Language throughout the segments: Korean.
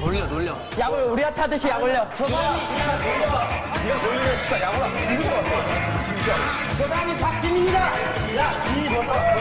놀려 놀려 약을 우리한테 하듯이 약 올려. 네가 돌리면 진짜 야구랑 죽을 것 같아. 진짜. 저 사람이 박지민이다. 야, 이 여자.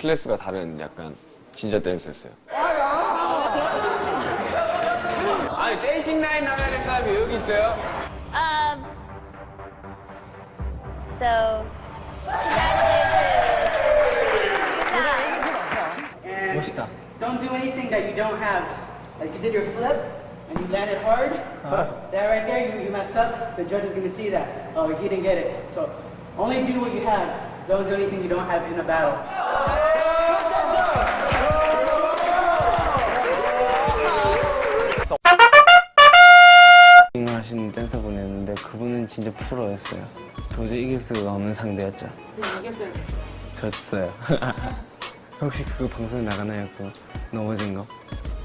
클래스가 다른 약간 진짜 댄스였어요. 아니 댄싱 나인 나가는 사람이 여기 있어요? Um, so, congratulations. Don't do anything that you don't have. Like you did your flip and you landed hard. That right there, you, you messed up. The judge is gonna see that. Oh, he didn't get it. So only do what you have. Don't do anything you don't have in a battle. 하시는 댄서분이었는데 그분은 진짜 프로였어요. 도저히 이길 수가 없는 상대였죠. 이겼어요, 졌어요. 혹시 그거 방송에 나가나요? 그 넘어진 거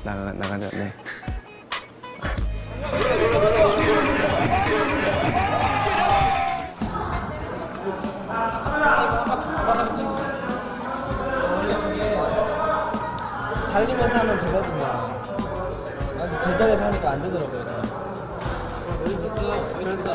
나가 나가죠? 네. 달리면서 하면 되거든요. 아, 제자리에서 하니까 안 되더라고요, 저는. 멋있었어. 멋있었어.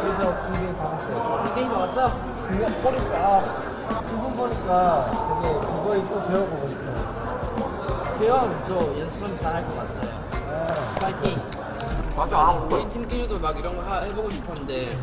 그래서 굉장히 박았어요. 굉장히 박았어? 그거 보니까, 아, 그분 보니까 되게 그거에 또 배워보고 싶어요. 배우면 또 연습하면 잘할 것 같아요. 파이팅. 맞아. 우리 팀끼리도 막 이런 거 하- 해보고 싶었는데